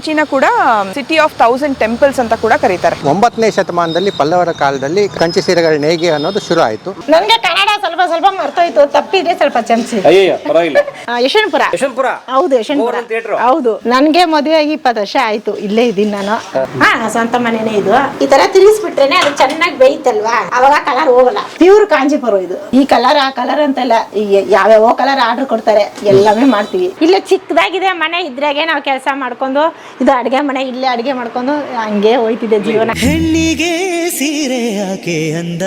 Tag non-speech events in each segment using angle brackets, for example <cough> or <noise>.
ಕಂಚಿನ ಕೂಡ city of thousand temples ಅಂತ ಕೂಡ ಕರೀತಾರೆ. ಒಂಬತ್ತನೇ ಶತಮಾನದಲ್ಲಿ ಪಲ್ಲವರ ಕಾಲದಲ್ಲಿ ಕಂಚಿ ಸೀರೆಗಳ ನೇಯ್ಗೆ ಅನ್ನೋದು ಶುರು ಆಯ್ತು ನನಗೆ ಕನ್ನಡ ಸ್ವಲ್ಪ ಸ್ವಲ್ಪ ಮರ್ತೋಯ್ತು ತಪ್ಪಿದ್ರೆ ಸ್ವಲ್ಪ ಕ್ಷಮಿಸಿ ಅಯ್ಯೋ ಪರವಾಗಿಲ್ಲ. ಆ, ಯಶವಂತಪುರ. ಯಶವಂತಪುರ? ಹೌದು ಯಶವಂತಪುರ. theatre. ಹೌದು. ನನ್ಗೆ ಮದುವೆ ಆಗಿ ಇಪ್ಪತ್ತು ವರ್ಷ ಆಯ್ತು ಇಲ್ಲೇ ಇದ್ದೀನಿ ನಾನು. ಹಾ. ಸ್ವಂತ ಮನೆನೇ ಇದು. ಈ ತರ ತಿರುಗಿಸ್ಬಿಟ್ರೇನೆ ಅದು ಚೆನ್ನಾಗಿ ಬೇಯ್ತಲ್ವಾ? ಅವಾಗ ಕಲರ್ ಹೋಗಲ್ಲ. ಪ್ಯೂರ್ ಕಾಂಜಿಪುರ ಇದು. ಈ ಕಲರ್ ಆ ಕಲರ್ ಅಂತೆಲ್ಲ ಈ ಯಾವ್ಯಾವ ಕಲರ್ ಆರ್ಡರ್ ಕೊಡ್ತಾರೆ ಎಲ್ಲವೇ ಮಾಡ್ತೀವಿ. ಇಲ್ಲ ಚಿಕ್ಕದಾಗಿದೆ ಮನೆ ಇದ್ರಾಗೆ ನಾವು ಕೆಲಸ ಮಾಡ್ಕೊಂಡು ಇದು ಅಡುಗೆ ಮನೆ ಇಲ್ಲೇ ಅಡುಗೆ ಮಾಡ್ಕೊಂಡು ಹಂಗೆ ಹೋಯ್ತಿದೆ ಜೀವನ. ಹೆಣ್ಣಿಗೆ ಸೀರೆ ಯಾಕೆ ಅಂದ?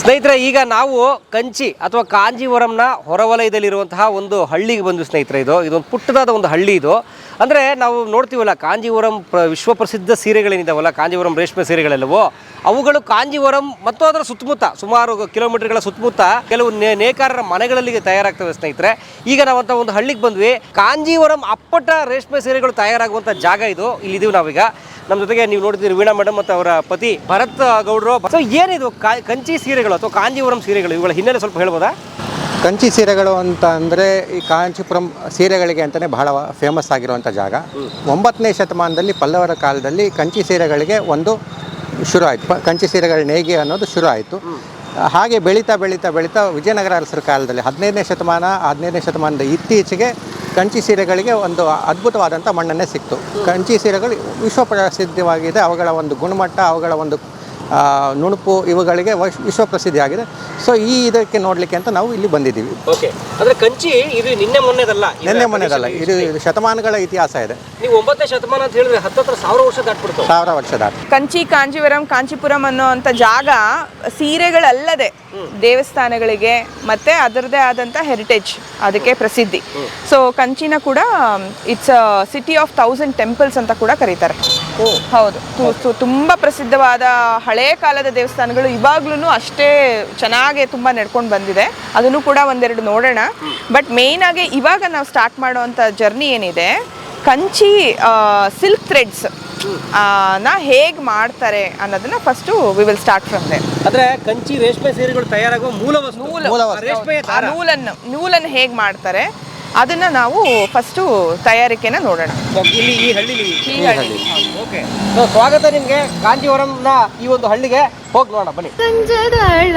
ಸ್ನೇಹಿತರೆ, ಈಗ ನಾವು ಕಂಚಿ ಅಥವಾ ಕಾಂಜೀವರಂನ ಹೊರವಲಯದಲ್ಲಿರುವಂತಹ ಒಂದು ಹಳ್ಳಿಗೆ ಬಂದು ಸ್ನೇಹಿತರೆ ಇದು. ಇದೊಂದು ಪುಟ್ಟದಾದ ಒಂದು ಹಳ್ಳಿ ಇದು. ಅಂದರೆ ನಾವು ನೋಡ್ತೀವಲ್ಲ, ಕಾಂಜೀವರಂ ಪ್ರ ವಿಶ್ವ ಪ್ರಸಿದ್ಧ ಸೀರೆಗಳೇನಿದಾವಲ್ಲ, ಕಾಂಜೀವರಂ ರೇಷ್ಮೆ ಸೀರೆಗಳೆಲ್ಲವೋ, ಅವುಗಳು ಕಾಂಜೀವರಂ ಮತ್ತು ಅದರ ಸುತ್ತಮುತ್ತ, ಸುಮಾರು ಕಿಲೋಮೀಟರ್ಗಳ ಸುತ್ತಮುತ್ತ ಕೆಲವು ನೇಕಾರರ ಮನೆಗಳಲ್ಲಿ ತಯಾರಾಗ್ತವೆ ಸ್ನೇಹಿತರೆ. ಈಗ ನಾವಂಥ ಒಂದು ಹಳ್ಳಿಗೆ ಬಂದ್ವಿ. ಕಾಂಜೀವರಂ ಅಪ್ಪಟ ರೇಷ್ಮೆ ಸೀರೆಗಳು ತಯಾರಾಗುವಂಥ ಜಾಗ ಇದು. ಇಲ್ಲಿದ್ದೀವಿ ನಾವೀಗ. ನಮ್ಮ ಜೊತೆಗೆ ನೀವು ನೋಡ್ತೀರಿ ವೀಣಾ ಮೇಡಮ್ ಮತ್ತು ಅವರ ಪತಿ ಭರತ್ ಗೌಡ್ರು. ಸೊ ಏನಿದು ಕಂಚಿ ಸೀರೆಗಳು? ಅಥವಾ ಕಾಂಜೀವರಂ ಸೀರೆಗಳು, ಇವುಗಳ ಹಿನ್ನೆಲೆ ಸ್ವಲ್ಪ ಹೇಳ್ಬೋದಾ? ಕಂಚಿ ಸೀರೆಗಳು ಅಂತ ಅಂದರೆ ಈ ಕಾಂಚೀಪುರಂ ಸೀರೆಗಳಿಗೆ ಅಂತಲೇ ಬಹಳ ಫೇಮಸ್ ಆಗಿರುವಂಥ ಜಾಗ. ಒಂಬತ್ತನೇ ಶತಮಾನದಲ್ಲಿ, ಪಲ್ಲವರ ಕಾಲದಲ್ಲಿ ಕಂಚಿ ಸೀರೆಗಳಿಗೆ ಒಂದು ಶುರು ಆಯಿತು. ಕಂಚಿ ಸೀರೆಗಳ ನೇಯ್ಗೆ ಅನ್ನೋದು ಶುರು ಆಯಿತು. ಹಾಗೆ ಬೆಳೀತಾ ಬೆಳೀತಾ ಬೆಳೀತಾ ವಿಜಯನಗರ ಅರಸರ ಕಾಲದಲ್ಲಿ, ಹದಿನೈದನೇ ಶತಮಾನ, ಹದಿನೈದನೇ ಶತಮಾನದ ಇತ್ತೀಚೆಗೆ ಕಂಚಿ ಸೀರೆಗಳಿಗೆ ಒಂದು ಅದ್ಭುತವಾದಂಥ ಮಣ್ಣನ್ನೇ ಸಿಕ್ತು. ಕಂಚಿ ಸೀರೆಗಳು ವಿಶ್ವ ಪ್ರಸಿದ್ಧವಾಗಿದೆ. ಅವುಗಳ ಒಂದು ಗುಣಮಟ್ಟ, ಅವುಗಳ ಒಂದು ನುಣುಪು ಇವುಗಳಿಗೆ ವಿಶ್ವ ವಿಶ್ವ ಪ್ರಸಿದ್ಧಿಯಾಗಿದೆ ಸೊ ಈ ಇದಕ್ಕೆ ನೋಡಲಿಕ್ಕೆ ಅಂತ ನಾವು ಇಲ್ಲಿ ಬಂದಿದ್ದೀವಿ. ಓಕೆ ಅಂದ್ರೆ ಕಂಚಿ ಇದು ನಿನ್ನೆ ಮೊನ್ನೆದಲ್ಲ? ನಿನ್ನೆ ಮೊನ್ನೆದಲ್ಲ. ಇದು. ಇದು ಶತಮಾನಗಳ ಇತಿಹಾಸ ಇದೆ. ನೀವು ಒಂಬತ್ತನೇ ಶತಮಾನ ಅಂತ ಹೇಳಿದ್ರೆ ಹತ್ತತ್ರ ಸಾವಿರ ವರ್ಷ ದಾಟ್ಬಿಡ್ತು. ಸಾವಿರ ವರ್ಷದ ಕಂಚಿ ಕಾಂಜೀವರಂ ಕಾಂಚೀಪುರಂ ಅನ್ನೋ ಅಂತ ಜಾಗ ಸೀರೆಗಳಲ್ಲದೆ ದೇವಸ್ಥಾನಗಳಿಗೆ ಮತ್ತೆ ಅದರದೇ ಆದಂಥ ಹೆರಿಟೇಜ್ ಅದಕ್ಕೆ ಪ್ರಸಿದ್ಧಿ. ಸೊ ಕಂಚಿನ ಕೂಡ it's city of thousand temples ಅಂತ ಕೂಡ ಕರೀತಾರೆ. ಹೌದು. ತುಂಬಾ ಪ್ರಸಿದ್ಧವಾದ ಹಳೆ ಕಾಲದ ದೇವಸ್ಥಾನಗಳು ಇವಾಗ್ಲೂ ಅಷ್ಟೇ ಚೆನ್ನಾಗಿ ತುಂಬಾ ನಡ್ಕೊಂಡು ಬಂದಿದೆ. ಅದನ್ನು ಕೂಡ ಒಂದೆರಡು ನೋಡೋಣ. ಬಟ್ ಮೇನ್ ಆಗಿ ಇವಾಗ ನಾವು ಸ್ಟಾರ್ಟ್ ಮಾಡುವಂಥ ಜರ್ನಿ ಏನಿದೆ ಕಂಚಿ ಸಿಲ್ಕ್ ಥ್ರೆಡ್ಸ್ ನಾ ಹೇಗೆ ಮಾಡ್ತಾರೆ ಅನ್ನೋದನ್ನ first we will start from the ಅಂದ್ರೆ ಕಂಚಿ ರೇಷ್ಮೆ ಸೀರೆಗಳು ತಯಾರಾಗುವ ಮೂಲ. ನೂಲನ್ನು ನೂಲನ್ನು ಹೇಗೆ ಮಾಡ್ತಾರೆ? ಅದನ್ನ ನಾವು ಫಸ್ಟು ತಯಾರಿಕೆನ ನೋಡೋಣ. ಇಲ್ಲಿ ಈ ಹಳ್ಳಿಲಿ ಈ ಹಳ್ಳಿ. ಓಕೆ ಸೊ ಸ್ವಾಗತ ನಿಮಗೆ. ಕಾಂಜೀವರಂನ ಈ ಒಂದು ಹಳ್ಳಿಗೆ ಹೋಗಿ ನೋಡೋಣ ಬನ್ನಿ. ಸಂಜದಳಯತಾಕ್ಷಿ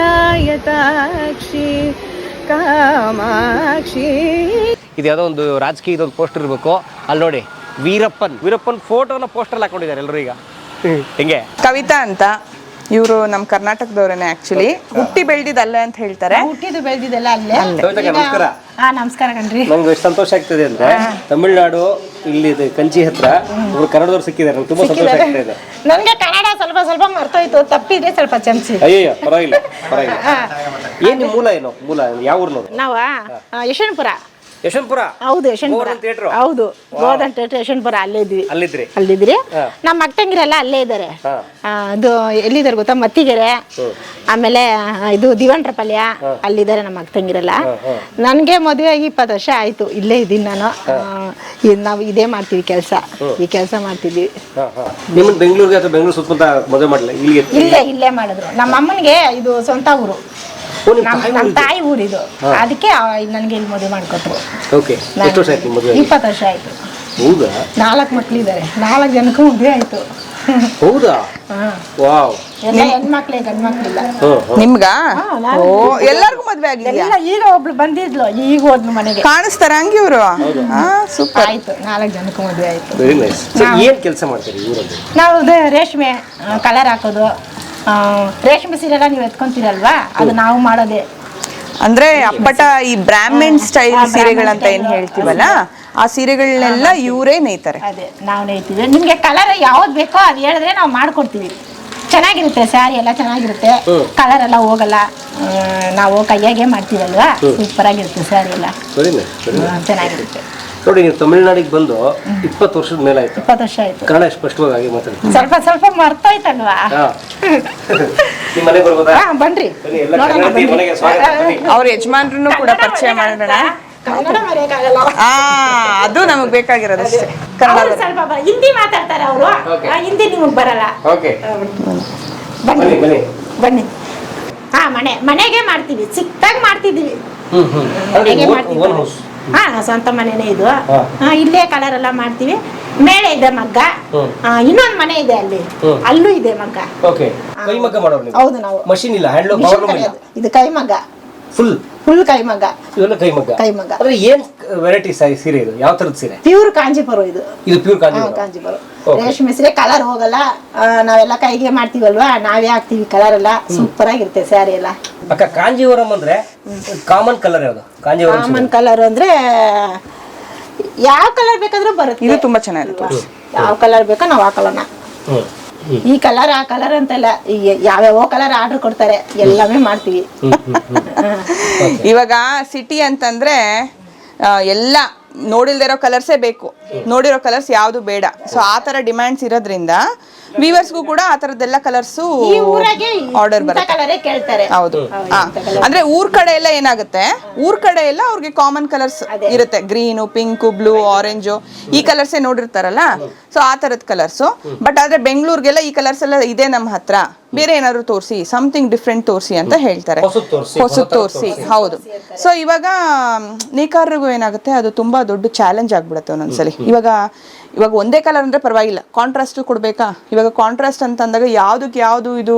ಕಾಮಾಕ್ಷಿ. ಇದು ಯಾವುದೋ ಒಂದು ರಾಜಕೀಯ ಇದೊಂದು ಪೋಸ್ಟರ್ ಇರಬೇಕು. ಅಲ್ಲಿ ನೋಡಿ ವೀರಪ್ಪನ್. ವೀರಪ್ಪನ್ ಫೋಟೋನ ಪೋಸ್ಟರ್ ಹಾಕೊಂಡಿದ್ದಾರೆ ಎಲ್ಲರೂ ಈಗ. ಹಿಂಗೆ? ಕವಿತಾ ಅಂತ. ಇವರು ನಮ್ಮ ಕರ್ನಾಟಕದವರೇನೆ ಆಕ್ಚುಲಿ ಹುಟ್ಟಿ ಬೆಳೆದಿದ್ದಲ್ಲ ಅಂತ ಹೇಳ್ತಾರೆ. ಹುಟ್ಟಿದ್ದು ಬೆಳೆದಿದ್ದೆಲ್ಲ ಅಲ್ಲೇ. ಕವಿತಾ ನಮಸ್ಕಾರ. ಹಾ ನಮಸ್ಕಾರ ಕಣ್ರಿ. ನಂಗೆ ಎಷ್ಟು ಸಂತೋಷ ಆಗ್ತದೆ ಅಂದ್ರೆ ತಮಿಳ್ನಾಡು ಇಲ್ಲಿ ಇದು ಕಂಚಿ ಹತ್ರ ಒಬ್ರು ಕನ್ನಡದವ್ರು ಸಿಕ್ಕಿದ್ದಾರೆ. ನಂಗೆ ತುಂಬಾ ಸಂತೋಷ ಆಗ್ತಾ ಇದೆ. ನನ್ಗೆ ಕನ್ನಡ ಸ್ವಲ್ಪ ಸ್ವಲ್ಪ ಮರ್ತೋಯ್ತು. ತಪ್ಪಿದ್ರೆ ಸ್ವಲ್ಪ ಕ್ಷಮಿಸಿ ಅಯ್ಯೋ ಪರವಾಗಿಲ್ಲ ಪರವಾಗಿಲ್ಲ. ಏನ್ ಮೂಲ ಏನು? ಮೂಲ ಯಾವ ಊರ್ನವ್ರು? ನಾವ ಯಶವಂತಪುರ. ಯಶವಂತಪುರ? ಹೌದು ಯಶವಂತಪುರ. ಗೋವರ್ಧನ್ theatre. ಹೌದು ಥಿಯೇಟರ್ ಯಶವಂತಪುರ ಅಲ್ಲೇ ಇದ್ವಿ. ಅಲ್ಲಿದ್ರಿ? ಅಲ್ಲಿದ್ರಿ. ನಮ್ಮ ಅಕ್ಕಂಗಿರೆಲ್ಲ ಅಲ್ಲೇ ಇದ್ದಾರೆ ಹಾ. ಅದು ಎಲ್ಲಿದ್ದಾರೆ ಗೊತ್ತಾ? ಮತ್ತಿಗೆರೆ. ಆಮೇಲೆ ಆ, ಇದು ದಿವಂಡ್ರಪಲ್ಯ ಅಲ್ಲಿದ್ದಾರೆ ನಮ್ಮ ಅಕ್ಕಂಗಿರೆಲ್ಲ. ನನಗೆ ಮದುವೆ ಆಗಿ ಇಪ್ಪತ್ತು ವರ್ಷ ಆಯ್ತು. ಇಲ್ಲೇ ಇದ್ದೀನಿ ನಾನು. ಆ, ಇದ್ ನಾವು ಇದೇ ಮಾಡ್ತೀವಿ ಕೆಲಸ. ಈ ಕೆಲಸ ಮಾಡ್ತಿದ್ವಿ. ನಿಮ್ಮನ್ನ ಬೆಂಗಳೂರಿಗೆ ಅಥವಾ ಬೆಂಗಳೂರು ಸುತ್ತಮುತ್ತ ಮದುವೆ ಮಾಡಲಿಲ್ಲ? ಇಲ್ಲಿಗೆ? ಇಲ್ಲೇ ಇಲ್ಲೇ ಮಾಡಿದ್ರು. ನಮ್ಮ ಅಮ್ಮನಿಗೆ ಇದು ಸ್ವಂತ ಊರು. ಓ, ನಿಮ್ ನಮ್ಮ ತಾಯಿ ನಮ್ಮ ತಾಯಿ ಊರಿದು. ಅದಕ್ಕೆ ನನಗೆ ಇಲ್ಲಿ ಮದುವೆ ಮಾಡಿಕೊಟ್ರು. ಓಕೆ. ಎಷ್ಟು ವರ್ಷ ಆಯ್ತು ನಿಮ್ಮ ಮದುವೆ ಇಪ್ಪತ್ತು ವರ್ಷ ಆಯ್ತು. ಹೌದಾ? ನಾಲ್ಕು ಮಕ್ಳಿದ್ದಾರೆ. ನಾಲ್ಕು ಜನಕ್ಕೂ ಮದುವೆ ಆಯ್ತು. ಹೌದಾ? ಹಾ. ವಾವ್. ಎಲ್ಲ ಹೆಣ್ಮಕ್ಳೇ ಗಂಡು ಮಕ್ಳಿಲ್ಲ ಹ್ಮ್ ಹ್ಮ್ ನಿಮ್ಗ? ಹಾ, ನಾನು ಓ ಎಲ್ಲರಿಗೂ ಮದ್ವೆ ಆಗಿದ್ಯಾ? ಎಲ್ಲ ಈಗ ಒಬ್ಳು ಬಂದಿದ್ಲು ಈಗ ಹೋದ್ಲು ಮನೆಗೆ. ಕಾಣಿಸ್ತಾರ ಹಂಗೆ ಇವರು? ಸೂಪರ್ ಆಯ್ತು ನಾಲ್ಕು ಜನಕ್ಕೂ ಮದುವೆ ಆಯ್ತು. ವೆರಿ ನೈಸ್ ಏನ್ ಕೆಲಸ ಮಾಡ್ತೀರಿ ಊರಲ್ಲಿ? ನಾವು ಅದೇ ರೇಷ್ಮೆ ಕಲರ್ ಹಾಕೋದು. ರೇಷ್ಮೆ ಸೀರೆಲ್ಲ ನೀವು ಎತ್ಕೊಂತೀರಲ್ವಾ? ಅದು ನಾವು ಮಾಡೋದೇ. ಅಂದ್ರೆ ಅಪ್ಪಟ ಈ ಬ್ರಾಹ್ಮಣ್ ಸ್ಟೈಲ್ ಸೀರೆಗಳಂತ ಏನ್ ಹೇಳ್ತೀವಲ್ಲ? ಆ ಸೀರೆಗಳನ್ನೆಲ್ಲ ಇವರೇ ನೇಯ್ತಾರೆ. ಅದೇ ನಾವು ನೇಯ್ತೀವಿ. ನಿಮ್ಗೆ ಕಲರ್ ಯಾವ್ದು ಬೇಕೋ ಅದು ಹೇಳಿದ್ರೆ ನಾವು ಮಾಡ್ಕೊಡ್ತೀವಿ. ಚೆನ್ನಾಗಿರುತ್ತೆ ಸ್ಯಾರಿ ಎಲ್ಲ ಚೆನ್ನಾಗಿರುತ್ತೆ. ಕಲರ್ ಎಲ್ಲ ಹೋಗಲ್ಲ. ನಾವು ಕೈಯಾಗೆ ಮಾಡ್ತೀವಲ್ವಾ? ಸೂಪರ್ ಆಗಿರುತ್ತೆ ಸ್ಯಾರಿ ಎಲ್ಲ. ಚೆನ್ನಾಗಿರುತ್ತೆ. ನೋಡಿ ನೀವು ತಮಿಳ್ನಾಡಿಗೆ ಬಂದು ಇಪ್ಪತ್ತು ವರ್ಷದ ಮೇಲೆ ಆಯ್ತು. ಇಪ್ಪತ್ತು ವರ್ಷ ಆಯ್ತು. ಕನ್ನಡ ಸ್ಪಷ್ಟವಾಗಿ ಮಾತಾಡ್ತೀನಿ ಸ್ವಲ್ಪ ಸ್ವಲ್ಪ ಮರ್ತೋಯ್ತಲ್ವಾ ಹಾ. ನಿಮ್ಮ ಮನೆಗೆ ಬರ್ಬೋದಾ? ಹಾ ಬನ್ರಿ. ಬನ್ನಿ, ಎಲ್ಲ ನೋಡೋಣ ಕನ್ನಡತಿ ಬನ್ನಿ. ಮನೆಗೆ ಸ್ವಾಗತ, ಬನ್ನಿ. ಅವ್ರ ಯಜಮಾನ್ರನ್ನು ಕೂಡ ಪರಿಚಯ ಮಾಡೋಣ. ಕನ್ನಡ ಮರೆಯಕ್ಕಾಗಲ್ಲ ಆ ಅದು ನಮಗ್ ಬೇಕಾಗಿರೋದಷ್ಟೇ ಅವ್ರು ಕನ್ನಡ ಸ್ವಲ್ಪ ಹಿಂದಿ ಮಾತಾಡ್ತಾರೆ ಅವರು. Okay. ಹಿಂದಿ ನಿಮಗೆ ಬರಲ್ಲ. ಓಕೆ. ಬನ್ನಿ. ಬನ್ನಿ ಬನ್ನಿ. ಬನ್ನಿ. ಹಾ ಮನೆ ಮನೆಗೆ ಮಾಡ್ತೀವಿ. ಚಿಕ್ಕದಾಗಿ ಮಾಡ್ತಿದೀವಿ ಹ್ಮ್ ಹ್ಮ್. ಓನ್ ಮಾಡ್ತಿದ್ದಾರೆ. ಹೌಸ್ ಹಾ ಸ್ವಂತ ಮನೆನೇ ಇದು. ಹಾ, ಇಲ್ಲೇ ಕಲರ್ ಎಲ್ಲ ಮಾಡ್ತೀವಿ. ಮೇಲೆ ಇದೆ ಮಗ್ಗ. ಇನ್ನೊಂದ್ ಮನೆ ಇದೆ ಅಲ್ಲಿ. ಅಲ್ಲೂ ಇದೆ ಮಗ್ಗ. ಓಕೆ ಮಾಡೋರು ನೀವು? ಹೌದು ನಾವು. ಮಷಿನ್ ಇಲ್ಲ ಹ್ಯಾಂಡ್ಲೂಮ್ ಇಲ್ಲ. ಇದು ಕೈಮಗ್ಗ ಫುಲ್ ಫುಲ್ ಕೈಮಗ್ಗ ಇವೆಲ್ಲ ಕೈಮಗ್ಗ ಕೈಮಗ್ಗ ಅಂದ್ರೆ ಏನ್ ವೆರೈಟಿ ಸೀರೆ ಇದು? ಯಾವ ತರದ ಸೀರೆ? ಪ್ಯೂರ್ ಕಾಂಜಿಪುರ ಇದು. ಇದು ಪ್ಯೂರ್ ಕಾಂಜಿಪುರ? ಕಾಂಜಿಪುರ. ರೇಷ್ಮೆ ಸೀರೆ ಕಲರ್ ಹೋಗಲ್ಲ. ನಾವೆಲ್ಲ ಕೈಗೆ ಮಾಡ್ತೀವಲ್ವಾ? ನಾವೇ ಹಾಕ್ತಿವಿ ಕಲರ್ ಎಲ್ಲ. ಸೂಪರ್ ಆಗಿರುತ್ತೆ ಸ್ಯಾರಿ ಎಲ್ಲ. ಅಕ್ಕ ಕಾಂಜೀವರಂ ಅಂದ್ರೆ ಕಾಮನ್ ಕಲರ್ ಯಾವುದು? ಕಾಂಜೀವರಂ ಕಾಮನ್ ಕಲರ್ ಅಂದ್ರೆ ಯಾವ ಕಲರ್ ಬೇಕಾದ್ರೂ ಬರುತ್ತೆ. ಇದು ತುಂಬಾ ಚೆನ್ನಾಗಿರುತ್ತೆ. ಯಾವ ಕಲರ್ ಬೇಕೋ ನಾವು ಹಾಕೋಣ ಈ ಕಲರ್ ಆ ಕಲರ್ ಅಂತೆಲ್ಲ ಈ ಯಾವ್ಯಾವ ಕಲರ್ ಆರ್ಡರ್ ಕೊಡ್ತಾರೆ. ಎಲ್ಲಾமே ಮಾಡ್ತೀವಿ. <laughs> ಇವಾಗ ಸಿಟಿ ಅಂತಂದ್ರೆ ಎಲ್ಲ ನೋಡಿಲ್ದೇ ಇರೋ ಕಲರ್ಸೇ ಬೇಕು. ನೋಡಿರೋ ಕಲರ್ಸ್ ಯಾವುದು ಬೇಡ. ಸೊ ಆ ಥರ ಡಿಮ್ಯಾಂಡ್ಸ್ ಇರೋದ್ರಿಂದ ವೀವರ್ಸ್ಗೂ ಕೂಡ ಆ ತರದ್ದೆಲ್ಲ ಕಲರ್ಸು ಈ ಊರಾಗೆ ಆರ್ಡರ್ ಬರುತ್ತೆ. ಕಲರೇ ಕೇಳ್ತಾರೆ. ಹೌದು. ಅಂದ್ರೆ ಊರ್ ಕಡೆ ಎಲ್ಲ ಏನಾಗುತ್ತೆ? ಊರ್ ಕಡೆ ಎಲ್ಲ ಅವ್ರಿಗೆ ಕಾಮನ್ ಕಲರ್ಸ್ ಇರುತ್ತೆ. ಗ್ರೀನು ಪಿಂಕು ಬ್ಲೂ ಆರೆಂಜ್ ಈ ಕಲರ್ಸೇ ನೋಡಿರ್ತಾರಲ್ಲ? ಸೊ ಆ ತರದ ಕಲರ್ಸು ಬಟ್ ಆದ್ರೆ ಬೆಂಗಳೂರಿಗೆಲ್ಲ ಈ ಕಲರ್ಸ್ ಎಲ್ಲ ಇದೆ ನಮ್ಮ ಹತ್ರ. ಬೇರೆ ಏನಾದ್ರು ತೋರಿಸಿ ಸಮಥಿಂಗ್ ಡಿಫ್ರೆಂಟ್ ತೋರಿಸಿ ಅಂತ ಹೇಳ್ತಾರೆ. ಹೊಸದು ತೋರ್ಸಿ, ಹೊಸದ್ ತೋರಿಸಿ. ಹೌದು. ಸೊ ಇವಾಗ ನೇಕಾರರಿಗೂ ಏನಾಗುತ್ತೆ? ಅದು ತುಂಬಾ ದೊಡ್ಡ ಚಾಲೆಂಜ್ ಆಗ್ಬಿಡುತ್ತೆ ಒಂದೊಂದ್ಸಲಿ. ಇವಾಗ ಇವಾಗ ಒಂದೇ ಕಲರ್ ಅಂದ್ರೆ ಪರವಾಗಿಲ್ಲ. ಕಾಂಟ್ರಾಸ್ಟ್ ಕೊಡ್ಬೇಕಾ? ಇವಾಗ ಕಾಂಟ್ರಾಸ್ಟ್ ಅಂತ ಅಂದಾಗ ಯಾವ್ದಕ್ಕೆ ಯಾವ್ದು ಇದು?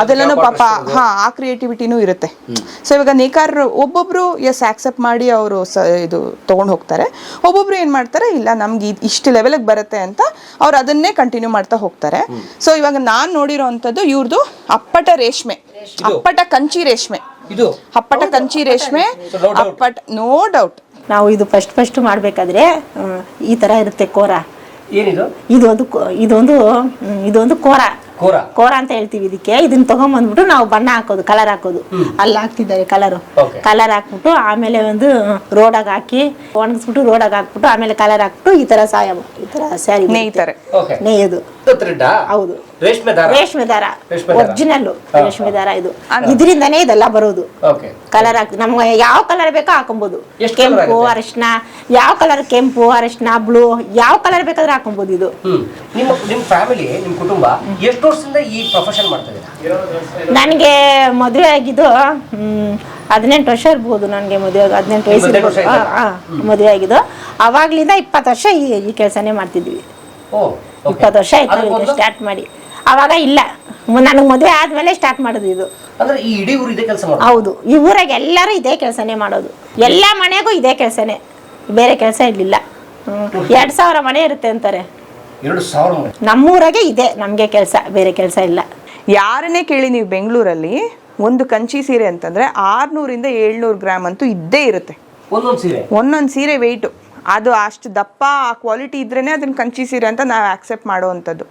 ಅದೆಲ್ಲನೂ ಪಾಪ ಹಾ ಆ ಕ್ರಿಯೇಟಿವಿಟಿನೂ ಇರುತ್ತೆ. ಸೊ ಇವಾಗ ನೇಕಾರರು ಒಬ್ಬೊಬ್ರು ಎಸ್ ಆಕ್ಸೆಪ್ಟ್ ಮಾಡಿ ಅವರು ಸ ಇದು ತಗೊಂಡು ಹೋಗ್ತಾರೆ. ಒಬ್ಬೊಬ್ರು ಏನ್ ಮಾಡ್ತಾರೆ ಇಲ್ಲ ನಮ್ಗೆ ಇಷ್ಟು ಲೆವೆಲ್ಗೆ ಬರುತ್ತೆ ಅಂತ ಅವ್ರು ಅದನ್ನೇ ಕಂಟಿನ್ಯೂ ಮಾಡ್ತಾ ಹೋಗ್ತಾರೆ. ಸೊ ಇವಾಗ ನಾನ್ ನೋಡಿರೋ ಅಂಥದ್ದು ಇವ್ರದ್ದು ಅಪ್ಪಟ ರೇಷ್ಮೆ. ಅಪ್ಪಟ ಕಂಚಿ ರೇಷ್ಮೆ. ಇದು? ಅಪ್ಪಟ ಕಂಚಿ ರೇಷ್ಮೆ. ಅಪ್ಪಟ ನೋ ಡೌಟ್ ನಾವು ಇದು ಫಸ್ಟ್ ಫಸ್ಟ್ ಮಾಡ್ಬೇಕಾದ್ರೆ ಈ ತರ ಇರುತ್ತೆ ಕೋರ. ಏನಿದು? ಇದೊಂದು ಕೋ- ಇದೊಂದು ಇದೊಂದು ಕೋರ. ಕೋರ. ಕೋರ ಅಂತ ಹೇಳ್ತೀವಿ ಇದಕ್ಕೆ. ಇದನ್ನ ತಗೊಂಬಂದ್ಬಿಟ್ಟು ನಾವು ಬಣ್ಣ ಹಾಕೋದು ಕಲರ್ ಹಾಕೋದು. ಅಲ್ಲಿ ಹಾಕ್ತಿದ್ದಾರೆ ಕಲರ್ ಕಲರ್ ಹಾಕ್ಬಿಟ್ಟು ಆಮೇಲೆ ಒಂದು ರೋಡಾಗ ಹಾಕಿ ಒಣಗಿಸ್ಬಿಟ್ಟು ರೋಡಾಗ ಹಾಕ್ಬಿಟ್ಟು ಆಮೇಲೆ ಕಲರ್ ಹಾಕ್ಬಿಟ್ಟು ಈ ತರ ಸಾಯ ಈ ತರ ಸ್ಯಾರಿ ನೇಯ್ತಾರೆ. ಓಕೆ ನೇಯೋದು ಹೌದು. ರೇಷ್ಮೆ ದಾರ. ರೇಷ್ಮೆ ದಾರ. ರೇಷ್ಮೆ ದಾರ. ಒರಿಜಿನಲ್ ರೇಷ್ಮೆ ದಾರ ಇದು. ಇದರಿಂದನೇ ಇದೆಲ್ಲ ಬರೋದು. ಓಕೆ ಕಲರ್ ಹಾಕಿ ನಮ್ಗೆ ಯಾವ ಕಲರ್ ಬೇಕೋ ಹಾಕೊಬಹುದು ಕೆಂಪು? ಅರಿಶಿನ ಯಾವ ಕಲರ್ ಕೆಂಪು ಅರಿಶಿನ ಬ್ಲೂ ಯಾವ ಕಲರ್ ಬೇಕಾದ್ರೆ ಹಾಕೊಬಹುದು ಇದು. ನಿಮ್ಮ ನಿಮ್ಮ ಫ್ಯಾಮಿಲಿ ನಿಮ್ಮ ಕುಟುಂಬ ಎಷ್ಟು ವರ್ಷದಿಂದ ಈ ಪ್ರೊಫೆಷನ್ ಮಾಡ್ತಾ ಇದ್ದೀರಾ? ನನಗೆ ಮದುವೆ ಆಗಿದ್ದು ಹ್ಮ್, ಹದಿನೆಂಟು ವರ್ಷ ಇರ್ಬೋದು ನನಗೆ ಮದುವೆ ಆಗಿ ಹದಿನೆಂಟು ವಯಸ್ಸು ಮದುವೆ ಆಗಿದ್ದು. ಅವಾಗ್ಲಿಂದ ಇಪ್ಪತ್ತು ವರ್ಷ ಈ ಈ ಕೆಲಸನೇ ಮಾಡ್ತಿದ್ವಿ. ಓ ಇಪ್ಪತ್ತು ವರ್ಷ ಆಯ್ತು ಸ್ಟಾರ್ಟ್ ಮಾಡಿ. ಅವಾಗ ಇಲ್ಲ. ನನಗೆ ಮದುವೆ ಆದ್ಮೇಲೆ ಸ್ಟಾರ್ಟ್ ಮಾಡೋದು ಇದು. ಅಂದ್ರೆ ಈ ಇಡೀ ಊರು ಇದೇ ಕೆಲಸ ಮಾಡೋದು? ಹೌದು. ಈ ಊರಾಗ ಎಲ್ಲರೂ ಇದೇ ಕೆಲಸನೇ ಮಾಡೋದು. ಎಲ್ಲ ಮನೆಗೂ ಇದೇ ಕೆಲಸನೇ. ಬೇರೆ ಕೆಲಸ ಇರಲಿಲ್ಲ. ಎರಡು ಸಾವಿರ ಮನೆ ಇರುತ್ತೆ ಅಂತಾರೆ. ಎರಡು ಸಾವಿರ ಮನೆ. ನಮ್ಮೂರಾಗೆ ಇದೆ. ನಮಗೆ ಕೆಲಸ. ಬೇರೆ ಕೆಲಸ ಇಲ್ಲ. ಯಾರನ್ನೇ ಕೇಳಿ ನೀವು ಬೆಂಗಳೂರಲ್ಲಿ ಒಂದು ಕಂಚಿ ಸೀರೆ ಅಂತಂದ್ರೆ ಆರ್ನೂರಿಂದ ಏಳ್ನೂರು ಗ್ರಾಮ್ ಅಂತೂ ಇದ್ದೇ ಇರುತ್ತೆ. ಒಂದೊಂದು ಸೀರೆ? ಒಂದೊಂದು ಸೀರೆ ವೆಯ್ಟು ಅದು ಅಷ್ಟು ದಪ್ಪ ಆ ಕ್ವಾಲಿಟಿ ಇದ್ರೇ ಅದನ್ನ ಕಂಚಿ ಸೀರೆ ಅಂತ ನಾವು ಆಕ್ಸೆಪ್ಟ್ ಮಾಡುವಂಥದ್ದು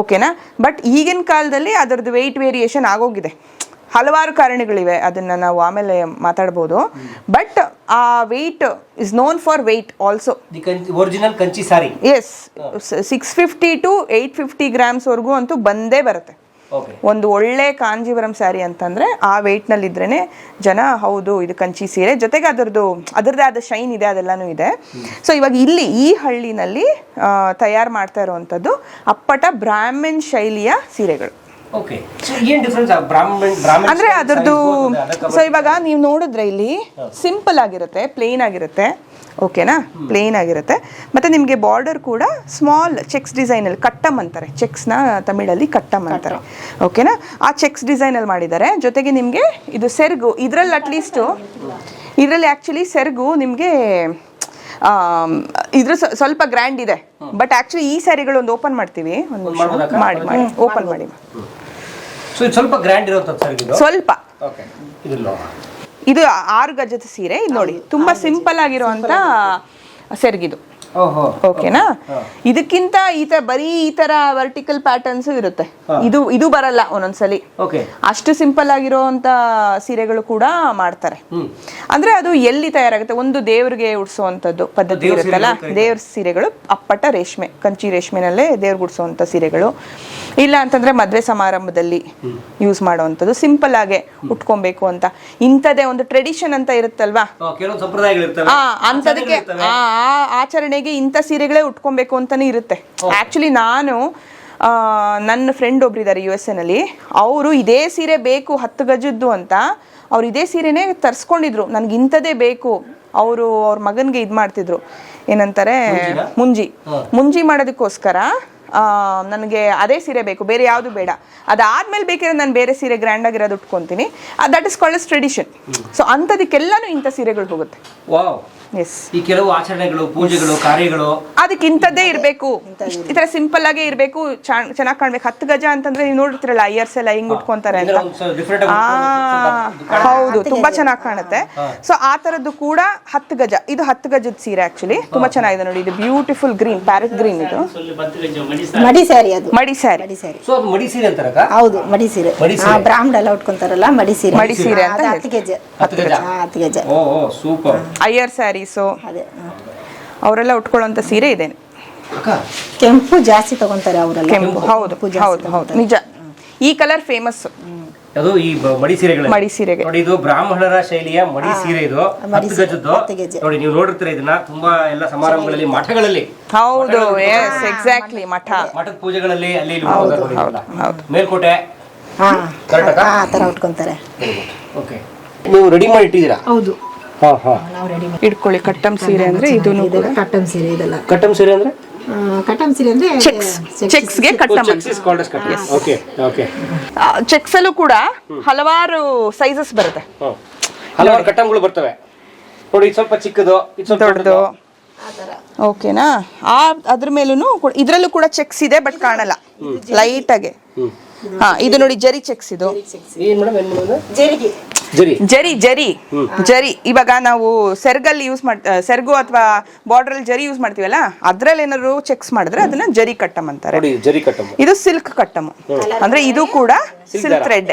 ಓಕೆನಾ ಬಟ್ ಈಗಿನ ಕಾಲದಲ್ಲಿ ಅದರದ್ದು ವೆಯ್ಟ್ ವೇರಿಯೇಷನ್ ಆಗೋಗಿದೆ. ಹಲವಾರು ಕಾರಣಗಳಿವೆ ಅದನ್ನ ನಾವು ಆಮೇಲೆ ಮಾತಾಡ್ಬೋದು. ಬಟ್ ಆ weight is known for weight also original Kanchi sari as six fifty to eight fifty ಗ್ರಾಮ್ಸ್ವರೆಗೂ ಅಂತೂ ಬಂದೇ ಬರುತ್ತೆ. ಒಂದು ಒಳ್ಳೆ ಕಾಂಜೀವರಂ ಸ್ಯಾರಿ ಅಂತಂದ್ರೆ ಆ weight ನಲ್ಲಿ ಇದ್ರೇನೆ ಜನ ಹೌದು ಇದು ಕಂಚಿ ಸೀರೆ. ಜೊತೆಗೆ ಅದರದ್ದು ಅದರದೇ ಆದ ಶೈನ್ ಇದೆ ಅದೆಲ್ಲಾನು ಇದೆ. ಸೊ ಇವಾಗ ಇಲ್ಲಿ ಈ ಹಳ್ಳಿನಲ್ಲಿ ತಯಾರು ಮಾಡ್ತಾ ಇರುವಂತದ್ದು ಅಪ್ಪಟ ಬ್ರಾಹ್ಮಣ್ ಶೈಲಿಯ ಸೀರೆಗಳು. ಅಂದ್ರೆ ಅದರದ್ದು ಸೊ ಇವಾಗ ನೀವು ನೋಡಿದ್ರೆ ಇಲ್ಲಿ ಸಿಂಪಲ್ ಆಗಿರುತ್ತೆ ಪ್ಲೇನ್ ಆಗಿರುತ್ತೆ. ಓಕೆನಾ? ಪ್ಲೇನ್ ಆಗಿರುತ್ತೆ. ಮತ್ತೆ ನಿಮಗೆ ಬಾರ್ಡರ್ ಕೂಡ ಸ್ಮಾಲ್ ಚೆಕ್ಸ್ ಡಿಸೈನಲ್ಲಿ ಕಟ್ಟಮ್ ಅಂತಾರೆ. ಚೆಕ್ಸ್ನ ತಮಿಳಲ್ಲಿ ಕಟ್ಟಮ್ ಅಂತಾರೆ. ಓಕೆನಾ? ಆ ಚೆಕ್ಸ್ ಡಿಸೈನಲ್ಲಿ ಮಾಡಿದ್ದಾರೆ. ಜೊತೆಗೆ ನಿಮಗೆ ಇದು ಸೆರ್ಗು. ಇದರಲ್ಲಿ ಅಟ್ಲೀಸ್ಟು ಇದರಲ್ಲಿ ಆ್ಯಕ್ಚುಲಿ ಸೆರ್ಗು ನಿಮಗೆ ಇದ್ರ ಸ್ವ- ಸ್ವಲ್ಪ ಗ್ರ್ಯಾಂಡ್ ಇದೆ. ಬಟ್ ಆ್ಯಕ್ಚುಲಿ ಈ ಸ್ಯಾರಿಗಳು ಒಂದು ಓಪನ್ ಮಾಡ್ತೀವಿ. ಒಂದು. ಮಾಡಿ ಮಾಡಿ. ಓಪನ್ ಮಾಡಿ. ಸ್ವಲ್ಪ ಗ್ರ್ಯಾಂಡ್ ಸ್ವಲ್ಪ. ಇದು ಆರು ಗಜದ ಸೀರೆ. ಇದು ನೋಡಿ ತುಂಬಾ ಸಿಂಪಲ್ ಆಗಿರುವಂತ ಸೆರಗಿದು. ಓಹೋ ಓಕೆನಾ? ಇದಕ್ಕಿಂತ ಈ ತರ ಬರೀ ಈ ತರ ವರ್ಟಿಕಲ್ ಪ್ಯಾಟರ್ನ್ಸ್ ಇರುತ್ತೆ. ಇದು ಇದು ಬರಲ್ಲ ಒಂದೊಂದ್ಸಲಿ. ಅಷ್ಟು ಸಿಂಪಲ್ ಆಗಿರೋಂತ ಸೀರೆಗಳು ಕೂಡ ಮಾಡ್ತಾರೆ. ಅಂದ್ರೆ ಅದು ಎಲ್ಲಿ ತಯಾರಾಗುತ್ತೆ? ಒಂದು ದೇವ್ರಿಗೆ ಉಡ್ಸುವಂತದ್ದು ಪದ್ಧತಿ ಇರುತ್ತಲ್ಲ ದೇವ್ರ ಸೀರೆಗಳು ಅಪ್ಪಟ ರೇಷ್ಮೆ ಕಂಚಿ ರೇಷ್ಮೆನಲ್ಲೇ ದೇವ್ರಿಗೆ ಉಡ್ಸುವಂತ ಸೀರೆಗಳು. ಇಲ್ಲ ಅಂತಂದ್ರೆ ಮದ್ವೆ ಸಮಾರಂಭದಲ್ಲಿ ಯೂಸ್ ಮಾಡುವಂಥದ್ದು. ಸಿಂಪಲ್ ಆಗಿ ಉಟ್ಕೊಬೇಕು ಅಂತ. ಇಂಥದೇ ಒಂದು ಟ್ರೆಡಿಷನ್ ಅಂತ ಇರುತ್ತಲ್ವಾ? ಹಾ ಅಂಥದಕ್ಕೆ ಆ ಅಂತದಕ್ಕೆ ಆ ಆ ಆಚರಣೆಗೆ ಇಂಥ ಸೀರೆಗಳೇ ಉಟ್ಕೊಬೇಕು ಅಂತಾನೆ ಇರುತ್ತೆ. ಆಕ್ಚುಲಿ ನಾನು ನನ್ನ ಫ್ರೆಂಡ್ ಒಬ್ರಿದ್ದಾರೆ ಯು ಎಸ್ ಎನಲ್ಲಿ ಅವರು ಇದೇ ಸೀರೆ ಬೇಕು ಹತ್ತು ಗಜದ್ದು ಅಂತ ಅವ್ರು ಇದೇ ಸೀರೆನೇ ತರಿಸ್ಕೊಂಡಿದ್ರು. ನನಗೆ ಇಂಥದೇ ಬೇಕು. ಅವರು ಅವ್ರ ಮಗನಿಗೆ ಇದು ಮಾಡ್ತಿದ್ರು ಏನಂತಾರೆ ಮುಂಜಿ. ಮುಂಜಿ ಮಾಡೋದಕ್ಕೋಸ್ಕರ ನನಗೆ ಅದೇ ಸೀರೆ ಬೇಕು ಬೇರೆ ಯಾವುದು ಬೇಡ. ಅದಾದ್ಮೇಲೆ ಬೇಕಿದ್ರೆ ನಾನು ಬೇರೆ ಸೀರೆ ಗ್ರ್ಯಾಂಡ್ ಆಗಿರೋದು ಉಟ್ಕೊಂತೀನಿ. That is called tradition so ಅಂಥದಕ್ಕೆಲ್ಲನೂ ಇಂಥ ಸೀರೆಗಳು ಹೋಗುತ್ತೆ. ಎಸ್ ಈ ಕೆಲವು ಆಚರಣೆಗಳು ಪೂಜೆಗಳು ಕಾರ್ಯಗಳು. ಅದಕ್ಕೆ ಇಂಥದ್ದೇ ಇರಬೇಕು. ಈ ತರ ಸಿಂಪಲ್ ಆಗೇ ಇರಬೇಕು. ಚೆನ್ನಾಗಿ ಕಾಣ್ಬೇಕು. ಹತ್ತು ಗಜ ಅಂತಂದ್ರೆ ನೀವು ನೋಡಿರ್ತೀರಲ್ಲ ಅಯ್ಯರ್ಸ್ ಎಲ್ಲ ಹಿಂಗ್ ಉಟ್ಕೊಂತಾರೆ ಅಂತ. ಹೌದು ತುಂಬಾ ಚೆನ್ನಾಗಿ ಕಾಣುತ್ತೆ. ಸೊ ಆ ತರದ್ದು ಕೂಡ ಹತ್ತು ಗಜ. ಇದು ಹತ್ತು ಗಜದ ಸೀರೆ ಆಕ್ಚುಲಿ ತುಂಬಾ ಚೆನ್ನಾಗಿದೆ ನೋಡಿ. ಇದು ಬ್ಯೂಟಿಫುಲ್ ಗ್ರೀನ್ ಪ್ಯಾರೆಟ್ ಗ್ರೀನ್ ಇದು. ಮಡಿ ಸ್ಯಾರಿ ಅದು. ಮಡಿ ಸ್ಯಾರಿ ಮಡಿ ಸ್ಯಾರಿ ಸೊ ಅದು ಮಡಿ ಸೀರೆ ಅಂತಾರಕ್ಕ? ಹೌದು ಮಡಿ ಸೀರೆ. ಮಡಿ ಸೀರೆ. ಆ, ಬ್ರಾಹ್ಮಣ ಎಲ್ಲ ಉಟ್ಕೊಂತಾರಲ್ಲ ಮಡಿ ಸೀರೆ. ಮಡಿ ಸೀರೆ ಅಂತ ಅದು ಹೇಳ್ತಾರೆ. ಹತ್ತು ಗೆಜೆ ಹತ್ತು ಗಜ ಆ, ಹತ್ತು ಗೆಜೆ ಓ ಓ ಸೂಪರ್. ಅಯ್ಯರ್ ಸ್ಯಾರೀಸು. ಅದೇ. ಅವರೆಲ್ಲ ಉಟ್ಕೊಳ್ಳೋಂಥ ಸೀರೆ ಇದೆ. ಅಕ್ಕ? ಕೆಂಪು ಜಾಸ್ತಿ ತಗೊಂತಾರೆ ಅವರೆಲ್ಲ. ಕೆಂಪು ಹೌದು ಹೌದು ಹೌದು ನಿಜ. ಈ ಕಲರ್ ಫೇಮಸ್ ಅದು ಈ ಮಡಿ ಸೀರೆಗಳು ಮಡಿ ಸೀರೆ ನೋಡಿ ಇದು ಬ್ರಾಹ್ಮಣರ ಶೈಲಿಯ ಮಡಿ ಸೀರೆ ಇದು. ಮಡಿ ಹತ್ತು ಗಜದ್ದು. ನೋಡಿ ನೀವು ನೋಡಿರ್ತೀರ ಇದನ್ನ ತುಂಬಾ ಎಲ್ಲ ಸಮಾರಂಭಗಳಲ್ಲಿ ಮಠಗಳಲ್ಲಿ. ಹೌದು ಎಕ್ಸಾಕ್ಟ್ಲಿ ಮಠ. ಮಠದ ಪೂಜೆಗಳಲ್ಲಿ ಅಲ್ಲಿ. ಮೇಲ್ಕೋಟೆ. ಉಟ್ಕೊಂತಾರೆ. ಓಕೆ ನೀವು ರೆಡಿ ಮಾಡಿ ಇಟ್ಟಿದ್ದೀರಾ? ಹೌದು. ಹಾ ಹಾ. ನಾವು ರೆಡಿ ಇಟ್ಕೊಳ್ಳಿ ಕಟ್ಟಂ ಸೀರೆ ಅಂದ್ರೆ ಇದು ಕಟ್ಟಂ ಸೀರೆ ಇದೆಲ್ಲ. ಕಟ್ಟಂ ಸೀರೆ ಅಂದ್ರೆ? ಆ, ಕಟ್ಟಂ ಸೀರೆ ಅಂದ್ರೆ ಚೆಕ್ಸ್ ಚೆಕ್ಸ್ಗೆ ಕಟ್ಟಂ ಚೆಕ್ಸ್ ಇಸ್ ಕಾಲ್ಡ್ as ಕಟ್ಟಂ ಓಕೆ ಓಕೆ ಚೆಕ್ಸ್ ಅಲ್ಲೂ ಕೂಡ ಹಲವಾರು ಸೈಜಸ್ ಬರುತ್ತೆ. ಹಲವಾರು ಕಟ್ಟಂಗಳು ಬರ್ತವೆ. ನೋಡಿ ಇದು ಸ್ವಲ್ಪ ಚಿಕ್ಕದು ಇದು ಸ್ವಲ್ಪ ದೊಡ್ಡದು. ಓಕೆನಾ ಆ ಅದ್ರ ಮೇಲೂ ಇದ್ರಲ್ಲೂ ಕೂಡ ಚೆಕ್ಸ್ ಇದೆ ಬಟ್ ಕಾಣಲ್ಲ. ಲೈಟ್ ಆಗಿ. ಹಾ ಇದು ನೋಡಿ ಜರಿ ಚೆಕ್ಸ್ ಇದು. ಏನ್ ಮೇಡಮ್ ಏನ್ ಮೇಡಮ್ ಜರಿಗೆ. ಜರಿ. ಜರಿ ಜರಿ. ಜರಿ. ಇವಾಗ ನಾವು ಸೆರ್ಗಲ್ಲಿ ಯೂಸ್ ಮಾಡ್ ಆ, ಸೆರ್ಗು ಅಥವಾ ಬಾರ್ಡರ್ ಜರಿ ಯೂಸ್ ಮಾಡ್ತೀವಲ್ಲ ಅದ್ರಲ್ಲಿ ಏನಾದ್ರು ಚೆಕ್ಸ್ ಮಾಡಿದ್ರೆ ಅದನ್ನ ಜರಿ ಕಟ್ಟಮ್ ಅಂತಾರೆ. ನೋಡಿ ಜರಿ ಕಟ್ಟಂ. ಇದು ಸಿಲ್ಕ್ ಕಟ್ಟಮ್ ಅಂದ್ರೆ ಇದು ಕೂಡ ಸಿಲ್ಕ್ ಥ್ರೆಡ್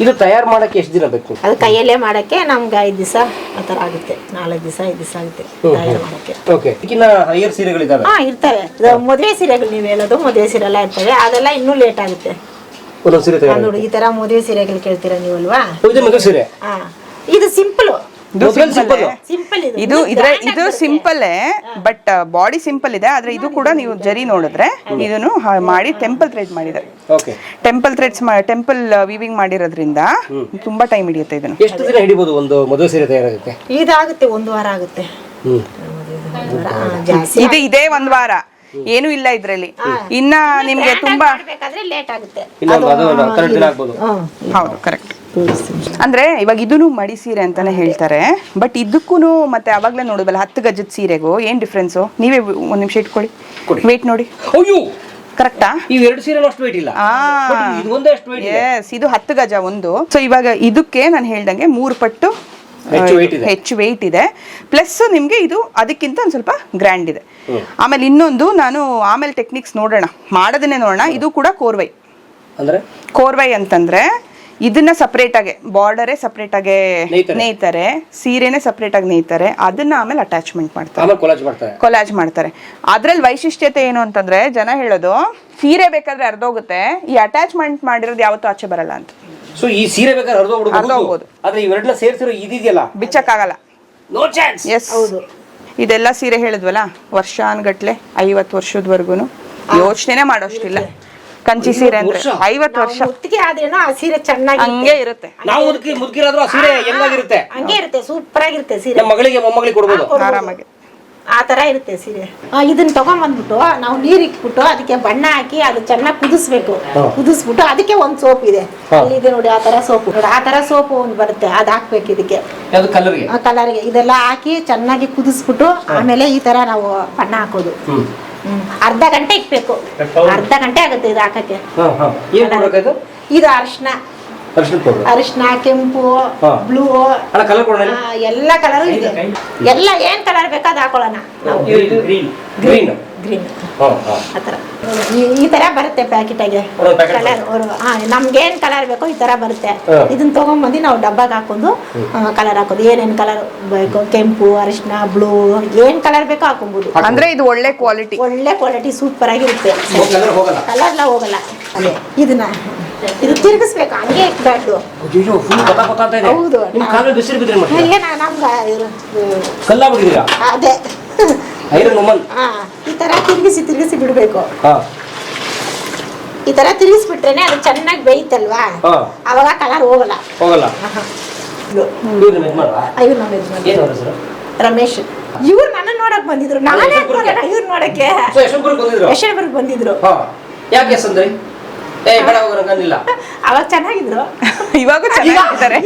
ಇದು ತಯಾರು ಮಾಡಕ್ಕೆ ಎಷ್ಟು ದಿನ ಬೇಕು? ಅದು ಕೈಯಲ್ಲೇ ಮಾಡಕ್ಕೆ ನಮ್ಗೆ ಐದು ದಿವಸ ಆ ಥರ ಆಗುತ್ತೆ. ನಾಲ್ಕು ದಿವಸ ಐದು ದಿವಸ ಆಗುತ್ತೆ ತಯಾರು ಮಾಡಕ್ಕೆ. ಓಕೆ ಹೈಯರ್ ಸೀರೆಗಳಿದ್ದಾವೆ ಹಾ ಇರ್ತವೆ. ಇದು ಮದುವೆ ಸೀರೆಗಳು ನೀವು ಹೇಳೋದು ಮದುವೆ ಸೀರೆ ಎಲ್ಲ ಇರ್ತವೆ. ಅದೆಲ್ಲ ಇನ್ನೂ ಲೇಟ್ ಆಗುತ್ತೆ. ಒಂದೊಂದು ಸೀರೆ ತಗೊಂಡು ನೋಡಿ ಈ ತರ ಮದುವೆ ಸೀರೆಗಳು ಕೇಳ್ತೀರಾ ನೀವಲ್ವಾ? ಇದು ಮದುವೆ ಸೀರೆ. ಹಾ ಇದು ಸಿಂಪಲ್. ಸಿಂಪಲ್. ಸಿಂಪಲ್. ಇದು. ಇದು ಇದ್ರ ಇದು ಸಿಂಪಲ್ ಬಟ್ ಬಾಡಿ ಸಿಂಪಲ್ ಇದೆ ಆದ್ರೆ ಇದು ಕೂಡ ನೀವು ಜರಿ ನೋಡಿದ್ರೆ ಇದನ್ನು ಮಾಡಿ ಟೆಂಪಲ್ ಥ್ರೆಡ್ ಮಾಡಿದ್ರೆ okay. Temple threads temple weaving ಮಾಡಿರೋದ್ರಿಂದ ತುಂಬಾ ಟೈಮ್ ಹಿಡಿಯುತ್ತೆ ಇದನ್ನು. ಎಷ್ಟು ದಿನ ಹಿಡಿಬಹುದು ಒಂದು ಮದುವೆ ಸೀರೆ ತಯಾರಾಗುತ್ತೆ? ಇದಾಗುತ್ತೆ ಒಂದು ವಾರ ಆಗುತ್ತೆ. ಇದು ಇದೇ ಒಂದ್ ವಾರ. ಏನು ಇಲ್ಲ ಇದ್ರಲ್ಲಿ. ಇನ್ನ ನಿಮ್ಗೆ ತುಂಬಾ ಮಾಡ್ಬೇಕಾದ್ರೆ ಲೇಟ್ ಆಗುತ್ತೆ. ಇಲ್ಲ ಅದು ಹತ್ತೆರಡು ದಿನ ಆಗ್ಬೋದು. ಹೌದು ಕರೆಕ್ಟ್ ಅಂದ್ರೆ ಇವಾಗ ಇದನ್ನು ಮಡಿ ಸೀರೆ ಅಂತಾನೆ ಹೇಳ್ತಾರೆ ಬಟ್ ಇದಕ್ಕೂ ಮತ್ತೆ ಅವಾಗ್ಲೇ ನೋಡುದಲ್ಲ ಹತ್ತು ಗಜದ ಸೀರೆಗೂ ಏನ್ ಡಿಫ್ರೆನ್ಸ್ ನೀವೇ ಒಂದ್ ನಿಮಿಷ ಇಟ್ಕೊಳ್ಳಿ. ವೇಟ್ ನೋಡಿ. ಅಯ್ಯೋ! ಕರೆಕ್ಟಾ ಇವು ಎರಡು ಸೀರೆ ಅಷ್ಟು weight ಇಲ್ಲ. But ಇದು ಒಂದೇ weight ಇದೆ. ಎಸ್ ಇದು ಹತ್ತು ಗಜ ಒಂದು. ಸೊ ಇವಾಗ ಇದಕ್ಕೆ ನಾನು ಹೇಳ್ದಂಗೆ ಮೂರು ಪಟ್ಟು ಹೆಚ್ಚು ವೆಯ್ಟ್ ಇದೆ ಪ್ಲಸ್ ನಿಮ್ಗೆ ಇದು ಅದಕ್ಕಿಂತ ಒಂದು ಸ್ವಲ್ಪ ಗ್ರ್ಯಾಂಡ್ ಇದೆ. ಆಮೇಲೆ ಇನ್ನೊಂದು ನಾನು ಆಮೇಲೆ ಟೆಕ್ನಿಕ್ಸ್ ನೋಡೋಣ. ಮಾಡೋದನ್ನೇ ನೋಡೋಣ. ಇದು ಕೂಡ ಕೋರ್ವೈ ಅಂದ್ರೆ? ಕೋರ್ವೈ ಅಂತಂದ್ರೆ ಇದನ್ನ ಸಪ್ರೇಟ್ ಆಗಿ ಬಾರ್ಡರೇ ಸಪ್ರೇಟ್ ಆಗಿ ನೇಯ್ತಾರೆ. ಸೀರೆನೆ ಸಪ್ರೇಟ್ ಆಗಿ ನೇಯ್ತಾರೆ. ಅದನ್ನ ಆಮೇಲೆ ಅಟ್ಯಾಚ್ಮೆಂಟ್ ಮಾಡ್ತಾರೆ. ಆಮೇಲೆ ಕೊಲಾಜ್ ಮಾಡ್ತಾರೆ. ಕೊಲಾಜ್ ಮಾಡ್ತಾರೆ. ಅದ್ರಲ್ಲಿ ವೈಶಿಷ್ಟ್ಯತೆ ಏನು ಅಂತಂದ್ರೆ ಜನ ಹೇಳೋದು ಸೀರೆ ಬೇಕಾದ್ರೆ ಅರ್ಧೋಗುತ್ತೆ ಈ ಅಟ್ಯಾಚ್ಮೆಂಟ್ ಮಾಡಿರೋದು ಯಾವತ್ತೂ ಆಚೆ ಬರಲ್ಲ ಅಂತ. ಸೊ ಈ ಸೀರೆ ಬೇಕಾದ್ರೆ ಹರಿದೋಗ್ಬಿಡ್ಬೋದು ಹೋಗ್ಬೋದು. ಆದ್ರೆ ಇವೆರಡನ್ನ ಸೇರಿಸಿರೋ ಇದಿದೆಯಲ್ಲ ಬಿಚ್ಚಕ್ಕಾಗಲ್ಲ. ನೋ ಚಾನ್ಸ್ ಎಸ್ ಇದೆಲ್ಲ ಸೀರೆ ಹೇಳಿದ್ವಲ್ಲ ವರ್ಷಾನ್ಗಟ್ಲೆ ಐವತ್ತು ವರ್ಷದವರೆಗೂ ಯೋಚನೆ ಮಾಡೋಷ್ಟಿಲ್ಲ. ಕಂಚಿ ಸೀರೆ ಅಂದ್ರೆ ಐವತ್ತು ವರ್ಷ. ಮುತ್ತಿಗೆ ಆದ್ರೇನೋ ಆ ಸೀರೆ ಚೆನ್ನಾಗಿ ಹಂಗೆ ಇರುತ್ತೆ. ನಾವು ಮುದುಕಿ ಮುದುಕಿರಾದ್ರೂ ಆ ಸೀರೆ ಹೆಂಗಾಗಿರುತ್ತೆ? ಹಂಗೆ ಇರುತ್ತೆ. ಸೂಪರ್ ಆಗಿರುತ್ತೆ ಸೀರೆ. ನಮ್ಮ ಮಗಳಿಗೆ ಮೊಮ್ಮಗಳಿಗೆ ಕೊಡ್ಬೋದು. ಆರಾಮಾಗಿ. ಆ ತರ ಇರುತ್ತೆ ಸೀರೆ. ಇದನ್ನ ತಗೊಂಬಂದ್ಬಿಟ್ಟು ನಾವು ನೀರ್ ಇಕ್ಬಿಟ್ಟು ಅದಕ್ಕೆ ಬಣ್ಣ ಹಾಕಿ ಅದು ಚೆನ್ನಾಗಿ ಕುದಿಸ್ಬೇಕು. ಕುದಿಸ್ಬಿಟ್ಟು ಅದಕ್ಕೆ ಒಂದ್ ಸೋಪ್ ಇದೆ. ಇದೆ ನೋಡಿ ಆ ತರ ಸೋಪ್. ನೋಡಿ ಆ ತರ ಸೋಪ್ ಒಂದು ಬರುತ್ತೆ ಅದ್ ಹಾಕ್ಬೇಕು ಇದಕ್ಕೆ. ಕಲರ್ಗೆ ಇದೆಲ್ಲ ಹಾಕಿ ಚೆನ್ನಾಗಿ ಕುದಿಸ್ಬಿಟ್ಟು ಆಮೇಲೆ ಈ ತರ ನಾವು ಬಣ್ಣ ಹಾಕೋದು. ಅರ್ಧ ಗಂಟೆ ಇಕ್ಬೇಕು ಅರ್ಧ ಗಂಟೆ ಆಗುತ್ತೆ ಇದು ಹಾಕಕ್ಕೆ. ಹಾ ಹಾ. ಏನ್ ಮಾಡ್ಬೇಕಾಯ್ತು ಇದು ಅರಿಶಿನ. ಅರ್ಶಿನ ಪೌಡರ್. ಅರಿಶಿನ ಕೆಂಪು ಹಾ. ಬ್ಲೂ ಅಲ್ಲ ಕಲರ್ ಕೊಡೋಣ ಎಲ್ಲ ಕಲರ್ ಇದೆ. ಎಲ್ಲ ಏನ್ ಕಲರ್ ಬೇಕಾದ್ ಹಾಕೊಳ್ಳೋಣ. ನಾವು ಗ್ರೀನ್ ಗ್ರೀನ್ ಗ್ರೀನ್ ಆ ಥರ. ಈ- ಥರ ತರ ಬರುತ್ತೆ ಪ್ಯಾಕೆಟ್ ಆಗಿ. ಒಂದೊಂದು packet ಕಲರ್ ಹಾ ನಮ್ಗೆ ಏನ್ ಕಲರ್ ಬೇಕೋ ಈ ತರ ಬರುತ್ತೆ. ಇದನ್ನ ತಗೊಂಬಂದು ನಾವು ಡಬ್ಬಾಗ ಹಾಕೊಂಡು ಕಲರ್ ಹಾಕೋದು. ಏನೇನ್ ಕಲರ್ ಬೇಕು? ಕೆಂಪು ಅರಿಶಿನ ಬ್ಲೂ ಏನ್ ಕಲರ್ ಬೇಕೋ ಹಾಕೊಬಹುದು ಅಂದ್ರೆ ಇದು ಒಳ್ಳೆ ಕ್ವಾಲಿಟಿ ಒಳ್ಳೆ ಕ್ವಾಲಿಟಿ ಸೂಪರ್ ಆಗಿರುತ್ತೆ. ಕಲರ್ ಹೋಗಲ್ಲ? ಹೋಗಲ್ಲ. ಅದೇ ಇದನ್ನ ಇದು ತಿರುಗಿಸ್ಬೇಕು. ಹಂಗೆ ಇಕ್ಬಾರ್ದು ಅಯ್ಯೋ ಫುಲ್ ಗೊತ್ತಾ ಗೊತ್ತಾ ಇದೆ. ಹೌದು. ಅದೇ. ಐರನ್ ವುಮನ್ ಈ ತರ ತಿರುಗಿಸಿ ತಿರುಗಿಸಿ ಬಿಡಬೇಕು. ಹಾ. ಈ ತರ ತಿರುಗಿಸ್ಬಿಟ್ರೇನೆ ಅದು ಚೆನ್ನಾಗಿ ಬೇಯ್ತಲ್ವಾ? ಹಾ. ಅವಾಗ ಕಲರ್ ಹೋಗಲ್ಲ. ಹೋಗಲ್ಲ. ರಮೇಶ್. ಇವ್ರು ನನ್ನ ನೋಡಕ್ ಬಂದಿದ್ರು. ನಾನೇ? ಇವ್ರು ನೋಡಕ್ಕೆ. ಯಶವಂತಪುರಕ್ಕೆ ಬಂದಿದ್ರು? ಯಶವಂತಪುರಕ್ಕೆ ಬಂದಿದ್ರು. ಹಾ. ಯಾಕೆ ಎಸ್ ಏ ಬೇಡ ಹೋಗೋಣ ಅಂದಿಲ್ಲ. ಅವಾಗ ಚೆನ್ನಾಗಿದ್ರು. ಇವಾಗ ಚೆನ್ನಾಗಿದ್ದಾರೆ.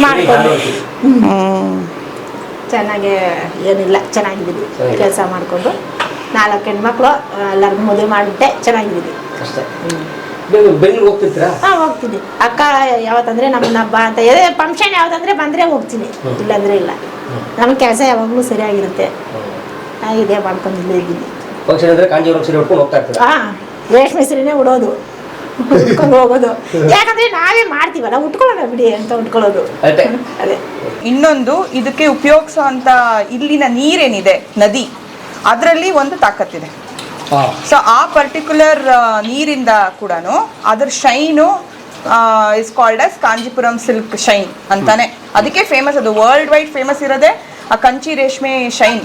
ಮಾಡ್ಕೊಂಡು. ಚೆನ್ನಾಗಿ ಏನಿಲ್ಲ ಚೆನ್ನಾಗಿದ್ದೀವಿ. ಚೆನ್ನಾಗಿದೆ. ಕೆಲಸ ಮಾಡಿಕೊಂಡು ನಾಲ್ಕು ಹೆಣ್ಮಕ್ಳು ಎಲ್ಲರಿಗೂ ಮದುವೆ ಮಾಡಿಬಿಟ್ಟೆ ಚೆನ್ನಾಗಿದ್ದೀವಿ. ಅಷ್ಟೇ. ಬೆ- ಬೆಂಗ್ಳೂರು ಹೋಗ್ತಿರ್ತೀರಾ ಹಾಂ ಹೋಗ್ತೀನಿ. ಅಕ್ಕ ಯಾವತ್ತಂದ್ರೆ ನಮ್ಮನ್ನ ಹಬ್ಬ ಅಂತ ಎದೇ ಫಂಕ್ಷನ್ ಯಾವ್ದಂದ್ರೆ ಬಂದರೆ ಹೋಗ್ತೀನಿ. ಇಲ್ಲಾಂದ್ರೆ ಇಲ್ಲ. ನಮ್ಮ ಕೆಲಸ ಯಾವಾಗಲೂ ಸರಿಯಾಗಿರುತ್ತೆ. ಇದೇ ಮಾಡ್ಕೊಂಡು ಇಲ್ಲೇ ಇದ್ದೀನಿ. ಫಂಕ್ಷನ್ ಅಂದ್ರೆ ಕಾಂಜೀವರಂ ಸೀರೆ ಉಟ್ಕೊಂಡು ಹೋಗ್ತಾ ಇರ್ತೀರಾ? ಹಾಂ ರೇಷ್ಮೆ ಸೀರೆನೇ ಉಡೋದು. ಉಟ್ಕೊಂಡು ಹೋಗೋದು ಯಾಕಂದ್ರೆ ನಾವೇ ಮಾಡ್ತೀವಲ್ಲ ಉಟ್ಕೊಳ್ಳೋಣ ಬಿಡಿ ಅಂತ ಉಟ್ಕೊಳ್ಳೋದು. ಅದೇ. ಅದೇ. ಇನ್ನೊಂದು ಇದಕ್ಕೆ ಉಪಯೋಗಿಸುವಂತ ಇಲ್ಲಿನ ನೀರೇನಿದೆ ನದಿ ಅದರಲ್ಲಿ ಒಂದು ತಾಕತ್ತಿದೆ. ಸೊ ಆ ಪರ್ಟಿಕ್ಯುಲರ್ ನೀರಿಂದ ಕೂಡ ಅದ್ರ shine is called as Kanchipuram silk shine ಅಂತಾನೆ. ಅದಕ್ಕೆ ಫೇಮಸ್ ಅದು ವರ್ಲ್ಡ್ ವೈಡ್ ಫೇಮಸ್ ಇರೋದೆ ಆ ಕಂಚಿ ರೇಷ್ಮೆ ಶೈನ್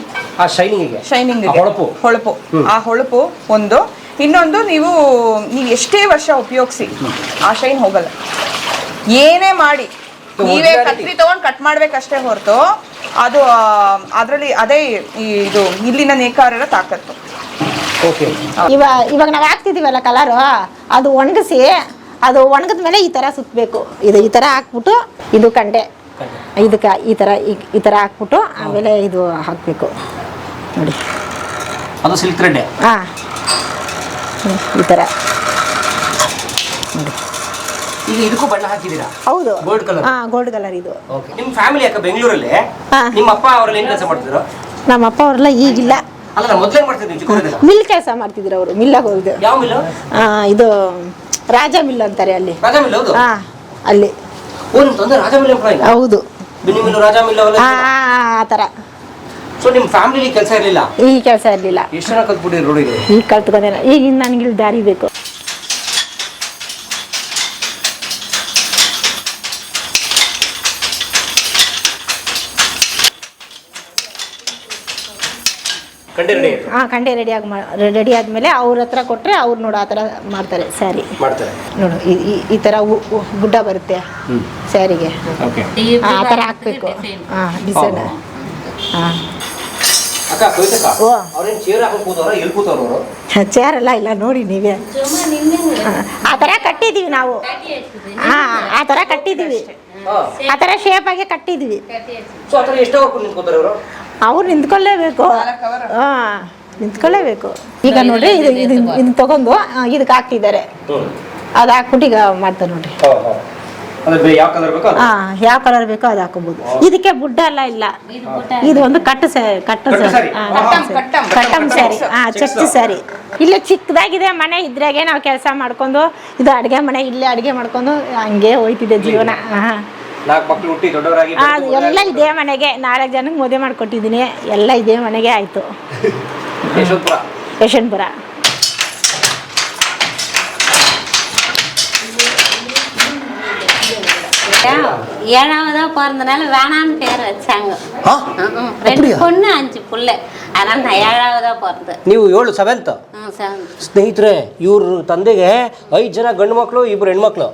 ಶೈನಿಂಗ್ ಹೊಳಪು? ಹೊಳಪು. ಆ ಹೊಳಪು ಒಂದು ಇನ್ನೊಂದು ನೀವು ನೀವು ಎಷ್ಟೇ ವರ್ಷ ಉಪಯೋಗಿಸಿ ಆ ಶೈನ್ ಹೋಗಲ್ಲ. ಏನೇ ಮಾಡಿ ನೀವೇ ಕತ್ರಿ ತಗೊಂಡು ಕಟ್ ಮಾಡ್ಬೇಕಷ್ಟೇ ಹೊರತು ಅದು ಅದರಲ್ಲಿ ಅದೇ ಈ ಇದು ಇಲ್ಲಿನ ನೇಕಾರರ ತಾಕತ್ತು. ಓಕೆ. ಇವಾಗ ಇವಾಗ ನಾವು ಹಾಕ್ತಿದ್ದೀವಲ್ಲ ಕಲರು ಅದು ಒಣಗಿಸಿ ಅದು ಒಣಗಿದ ಮೇಲೆ ಈ ಥರ ಸುತ್ತಬೇಕು ಇದು ಈ ಥರ ಹಾಕ್ಬಿಟ್ಟು ಇದು ಕಂಡೆ. ಇದಕ್ಕೆ ಈ ಥರ ಈ- ಈ ಥರ ಹಾಕ್ಬಿಟ್ಟು ಆಮೇಲೆ ಇದು ಹಾಕಬೇಕು. ನೋಡಿ. ಅದು ಸಿಲ್ಕ್ ಥ್ರೆಡ್ ಹಾಂ. ಈ ಥರ ಈಗ ಇದಕ್ಕೂ ಬಣ್ಣ ಹಾಕಿದ್ದೀರಾ? ಹೌದು. ಗೋಲ್ಡ್ ಕಲರ್ ಹಾಂ ಗೋಲ್ಡ್ ಕಲರ್ ಇದು. ಓಕೆ ನಿಮ್ಮ ಫ್ಯಾಮಿಲಿ ಯಾಕೆ ಬೆಂಗಳೂರಲ್ಲಿ? ಹಾ. ನಿಮ್ಮ ಅಪ್ಪ ಅವರೆಲ್ಲ ಏನು ಕೆಲಸ ಮಾಡ್ತಿದ್ರು? ನಮ್ಮ ಅಪ್ಪ ಅವರೆಲ್ಲ ಈಗಿಲ್ಲ. ಅಲ್ಲ ಮೊದಲೇ ಮಾಡ್ತಿದ್ದೆ ನೀವು ಮಿಲ್ ಕೆಲಸ ಮಾಡ್ತಿದ್ರು ಅವರು. ಮಿಲ್ಲಾಗ ಹೋಗಿದ್ದು. ಯಾವ ಮಿಲ್ಲು ಆ, ಇದು ರಾಜ ಮಿಲ್ ಅಂತಾರೆ ಅಲ್ಲಿ. ರಾಜಾ ಮಿಲ್ ಹೌದು? ಹಾಂ ಅಲ್ಲಿ. ಒಂದು ತೊಂದರೆ ರಾಜಾ ಮಿಲ್ ಎಂಪ್ಲಾಯ್ ಹೌದು. ಬಿನಿ ಮಿಲ್ಲು ರಾಜಾ ಮಿಲ್ ಅವೆಲ್ಲ ಆ ಆ ಥರ ಸೊ ನಿಮ್ಮ ಫ್ಯಾಮಿಲಿ ಕೆಲಸ ಇರಲಿಲ್ಲ? ಈ ಕೆಲಸ ಇರಲಿಲ್ಲ. ಎಷ್ಟು ಜನ ಕಲ್ತ್ಬಿಟ್ಟಿರಿ ರೋಡಿಗೆ ಈಗ ಕಲ್ತ್ಕೊಂಡೇನ ಈಗ ನನಗೆ ಇಲ್ಲಿ ದಾರಿ ಬೇಕು. ಕಂಡೆ ರೆಡಿ ಹಾಂ ಕಂಡೆ ರೆಡಿಯಾಗಿ ಮಾ ರೆಡಿ ಆದಮೇಲೆ ಅವ್ರ ಹತ್ರ ಕೊಟ್ಟರೆ ಅವ್ರು ನೋಡು ಆ ಥರ ಮಾಡ್ತಾರೆ ಸ್ಯಾರಿ. ಮಾಡ್ತಾರೆ? ನೋಡು ಈ- ಈ- ಈ ಥರ ಉ- ಉ- ಗುಡ್ಡ ಬರುತ್ತೆ ಸ್ಯಾರಿಗೆ. ಓಕೆ ಆ ಥರ ಹಾಕ್ಬೇಕು. ಹಾಂ ಡಿಸೈನ್ ಹಾಂ. ಅಕ್ಕ ಕವಿತಕ್ಕ ಓ. ಅವ್ರೇನು ಚೇರ್ ಹಾಕೊಂಡು ಕೂತವ್ರ? ಎಲ್ಲಿ ಕೂತವ್ರು ಅವರು? ಚೇರ್ ಎಲ್ಲ ಇಲ್ಲ ನೋಡಿ ನೀವೇ. ಆ ಥರ ಕಟ್ಟಿದ್ದೀವಿ ನಾವು. ಹಾಂ. ಆ ಥರ ಕಟ್ಟಿದ್ದೀವಿ ಆ ಥರ ಶೇಪ್ ಕಟ್ಟಿದ್ದೀವಿ ಸೊ ಆ ಥರ ಎಷ್ಟೋ ವರ್ಕು ನಿಂತ್ಕೋತಾರೆ ಅವರು ಅವ್ರು ನಿಂತ್ಕೊಳ್ಳೇಬೇಕು. ಹಾಂ ನಿಂತ್ಕೊಳ್ಳೇಬೇಕು. ಈಗ ನೋಡ್ರಿ ಇದು ಇದು ಇದು ತಗೊಂಡು ಇದಕ್ಕೆ ಹಾಕ್ತಿದ್ದಾರೆ. ಅದು ಹಾಕ್ಬಿಟ್ಟು ಈಗ ಮಾಡ್ತಾರೆ ನೋಡ್ರಿ ಹಾಂ ಹಾಂ ಯಾವ ಕಲರ್ ಬೇಕೋ ಅದು? ಹಾ ಯಾವ ಕಲರ್ ಬೇಕೋ ಅದು ಹಾಕೋಬಹುದು ಇದಕ್ಕೆ ಬುಡ್ಡ ಎಲ್ಲ ಇಲ್ಲ. ಇದು ಒಂದು ಕಟ್ಟು ಕಟ್ಟು ಕಟ್ಟು ಸ್ಯಾರಿ ಸ್ಯಾರಿ. ಹಾ, ಕಟ್ಟಂ, ಸ್ಯಾರಿ. ಕಟ್ಟಂ ಕಟ್ಟಂ ಸ್ಯಾರಿ. ಹಾ ಚಕ್ತಿ ಸ್ಯಾರಿ ಇಲ್ಲೇ ಚಿಕ್ಕದಾಗಿದೆ ಮನೆ ಇದ್ರಾಗೆ ನಾವು ಕೆಲಸ ಮಾಡ್ಕೊಂಡು ಇದು ಅಡುಗೆ ಮನೆ ಇಲ್ಲೇ ಅಡುಗೆ ಮಾಡ್ಕೊಂಡು ಹಂಗೆ ಹೋಯ್ತಿದೆ ಜೀವನ. ಹಾ ನಾಲ್ಕು ಮಕ್ಳು ಹುಟ್ಟಿ ದೊಡ್ಡವರಾಗಿ ಆ, ಎಲ್ಲ ಇದೆ ಮನೆಗೆ. ನಾಲ್ಕು ಜನಕ್ಕೆ ಮದುವೆ ಮಾಡ್ಕೊಟ್ಟಿದ್ದೀನಿ. ಎಲ್ಲ ಇದೇ ಮನೆಗೆ ಆಯಿತು. ಯಶವಂತಪುರ. ಯಶವಂತಪುರ. ஏழாவதா பிறந்தனால வேணான்னு பேர் வச்சாங்க ம்ம். ரெண்டு பொண்ணு அஞ்சு புள்ள அதனால நான் ஏழாவதா பிறந்தேன் ನೀವು ಏಳು ಸೆವೆಂತ್ ம், செவன். ಸ್ನೇಹಿತರೆ ಇವ್ರ ತಂದೆಗೆ ಐದು ಜನ ಗಂಡು ಮಕ್ಕಳು ಇಬ್ರು ಹೆಣ್ಮಕ್ಳು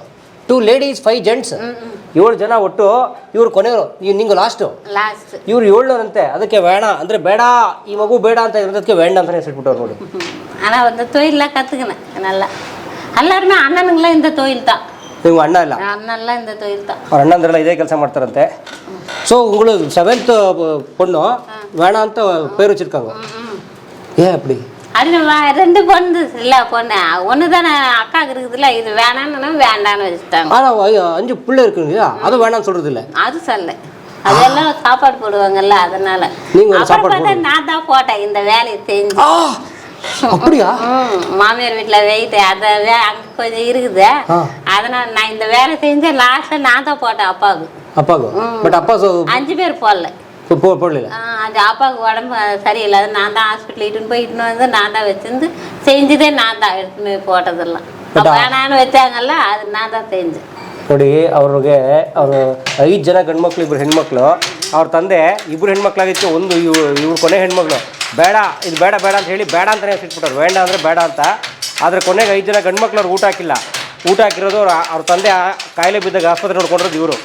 ಟೂ ಲೇಡೀಸ್ ಫೈವ್ ಜೆಂಟ್ಸ್ ಏಳು ಜನ ಒಟ್ಟು ಇವ್ರು ಕೊನೆಯವರು ನೀವು ನಿಂಗೆ ಲಾಸ್ಟು லாஸ்ட் ಇವ್ರು ಏಳ್ನವರಂತೆ ಅದಕ್ಕೆ ಬೇಡ ಅಂದ್ರೆ ಬೇಡ ಈ ಮಗು ಬೇಡ ಅಂತ ಇರೋದಕ್ಕೆ ಬೇಡ ಅಂತಾನೆ ಹೆಸರಿಟ್ಬಿಟ್ಟವ್ರು ನೋಡಿ ஆனா இந்த தொழிலெலாம் கற்றுக்கினேன் நல்லா எல்லாருமே அண்ணனுங்களாம் இந்த தொழில் தான் ನೀವು ಅಣ್ಣ ಇಲ್ಲ அண்ணன்லாம் இந்த தொழில் தான் ಅವ್ರ ಅಣ್ಣಂದ್ರೆಲ್ಲ ಇದೇ ಕೆಲಸ ಮಾಡ್ತಾರಂತೆ ಸೊ ಉಂಗಳು ಸೆವೆಂತ್ பொண்ணு வேணாம் ಅಂತ பேர் வச்சிருக்காங்க ஏன் அப்படி அது வ- ரெண்டு பொண்ணு இல்லை பொண்ணு ஒன்று தானே அக்காவுக்கு இருக்குதுல்ல இது வேணான்னு வேண்டான்னு வச்சுட்டாங்க ஆனா ஐ- அஞ்சு பிள்ளை இருக்குங்க அது வேணாம்னு சொல்றது இல்ல அது சொல்ல அதெல்லாம் சாப்பாடு போடுவாங்கல்ல அதனால நீங்க ஒரு அப்புறம் சாப்பாடு பார்த்தா நான் தான் போட்டேன் இந்த வேலையை செஞ்சு ஆ <laughs> அப்படியா ம், மாமியார் வீட்டுல வெயிட் அத வே அங்க கொஞ்சம் இருக்குது ஆ. அதனால நான் இந்த வேலை செஞ்சேன் லாஸ்ட்ல நான் தான் போட்டேன் அப்பாவுக்கு அப்பாவுக்கு பட் அப்பா சொ- அஞ்சு பேர் போடல போ- போ- போடல ஆ, அது அப்பாவுக்கு உடம்பு சரியில்லை அது நான் தான் ஹாஸ்பிட்டல் இட்டுன்னு போய் இட்டுன்னு வந்து நான் தான் வச்சிருந்து செஞ்சதே நான் தான் எடுத்துன்னு போய் போட்டதெல்லாம் அப்ப வேணான்னு வச்சாங்கல்ல அது நான் தான் செஞ்சேன் ನೋಡಿ ಅವ್ರಿಗೆ ಅವರು ಐದು ಜನ ಗಂಡ್ಮಕ್ಳು ಇಬ್ರು ಹೆಣ್ಮಕ್ಳು ಅವ್ರ ತಂದೆ ಇಬ್ರು ಹೆಣ್ಮಕ್ಳಾಗಿತ್ತು ಒಂದು ಇವ್ ಇವ್ರು ಕೊನೆ ಹೆಣ್ಮಕ್ಳು ಬೇಡ, ಇದು ಬೇಡ ಬೇಡ ಅಂತ ಹೇಳಿ ಬೇಡ ಅಂತಲೇ ಸಿಟ್ಬಿಟ್ಟವ್ರು ಬೇಡ ಅಂದರೆ ಬೇಡ ಅಂತ. ಆದರೆ ಕೊನೆಗೆ ಐದು ಜನ ಗಂಡು ಮಕ್ಳು ಊಟ ಹಾಕಿಲ್ಲ. ಊಟ ಹಾಕಿರೋದು ಅವ್ರ ಅವ್ರ ತಂದೆ ಕಾಯಿಲೆ ಬಿದ್ದಾಗ ಆಸ್ಪತ್ರೆ ನೋಡ್ಕೊಂಡಿರೋದು ಇವರು.